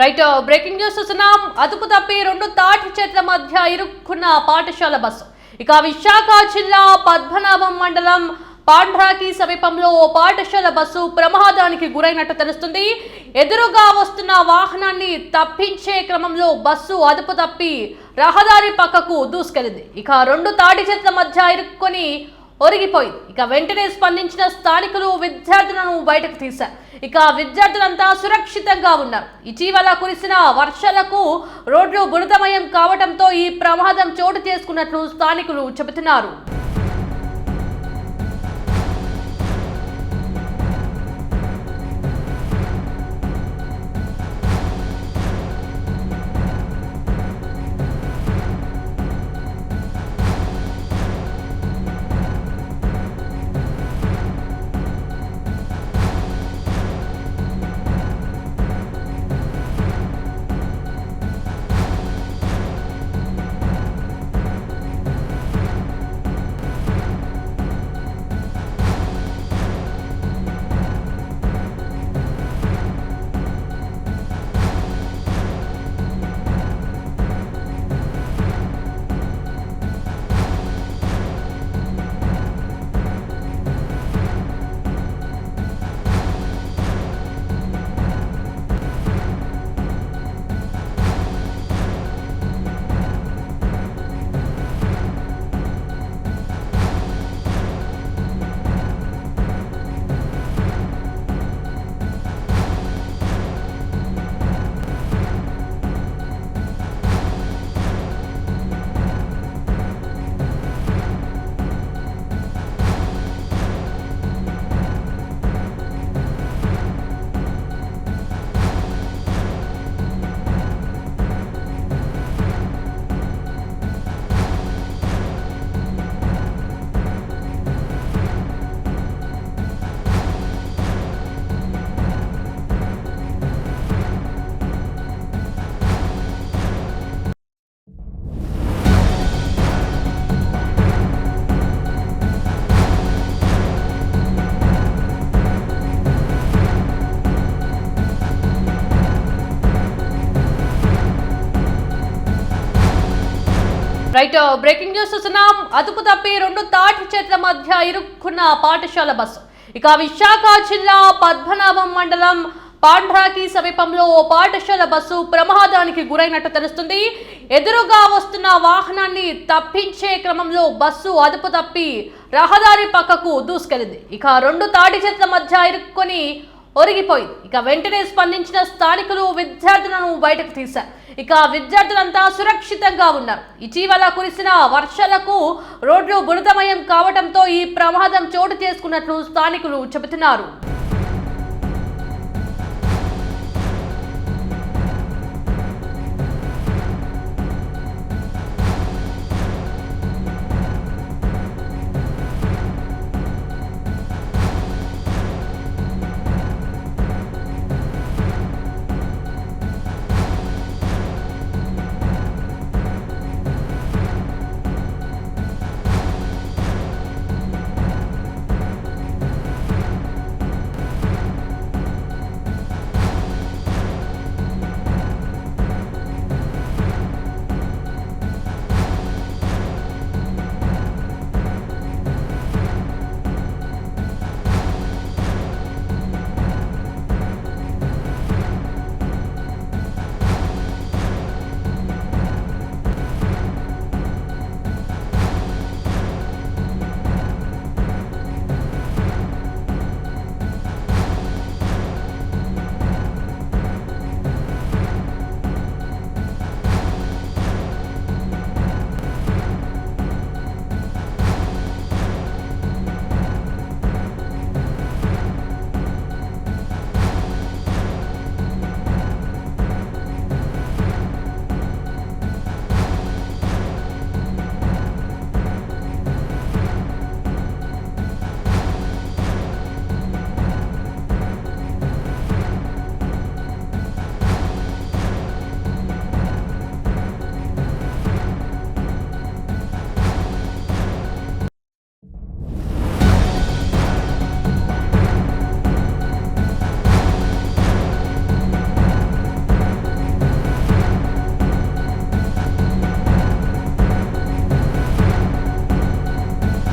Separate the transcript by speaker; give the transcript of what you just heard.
Speaker 1: Right breaking news చూస్తున్నాం. అదుపు తప్పి రెండు తాటి చెట్ల మధ్య ఇరుక్కున్న పాఠశాల బస్సు. ఇక విశాఖ జిల్లా పద్మనాభం మండలం పాండ్రాకి సమీపంలో ఓ పాఠశాల బస్సు ప్రమాదానికి గురైనట్టు తెలుస్తుంది. ఎదురుగా వస్తున్న వాహనాన్ని తప్పించే క్రమంలో బస్సు అదుపు తప్పి రహదారి పక్కకు దూసుకెళ్ళింది. ఇక రెండు తాటి చెట్ల మధ్య ఇరుక్కొని ఒరిగిపోయింది. ఇక వెంటనే స్పందించిన స్థానికులు విద్యార్థులను బయటకు తీశారు. ఇక విద్యార్థులంతా సురక్షితంగా ఉన్నారు. ఇటీవల కురిసిన వర్షాలకు రోడ్లు బురదమయం కావడంతో ఈ ప్రమాదం చోటు చేసుకున్నట్లు స్థానికులు చెబుతున్నారు. రైట్ బ్రేకింగ్ న్యూస్ చూస్తున్నాం. అదుపు తప్పి రెండు తాటి చెట్ల మధ్య ఇరుక్కున్న పాఠశాల బస్సు. ఇక విశాఖ జిల్లా పద్మనాభం మండలం పాండ్రాకి సమీపంలో ఓ పాఠశాల బస్సు ప్రమాదానికి గురైనట్టు తెలుస్తుంది. ఎదురుగా వస్తున్న వాహనాన్ని తప్పించే క్రమంలో బస్సు అదుపు తప్పి రహదారి పక్కకు దూసుకెళ్ళింది. ఇక రెండు తాటి చెట్ల మధ్య ఇరుక్కొని ఒరిగిపోయింది. ఇక వెంటనే స్పందించిన స్థానికులు విద్యార్థులను బయటకు తీశారు. ఇక విద్యార్థులంతా సురక్షితంగా ఉన్నారు. ఇటీవల కురిసిన వర్షాలకు రోడ్లు బురదమయం కావడంతో ఈ ప్రమాదం చోటు చేసుకున్నట్లు స్థానికులు చెబుతున్నారు.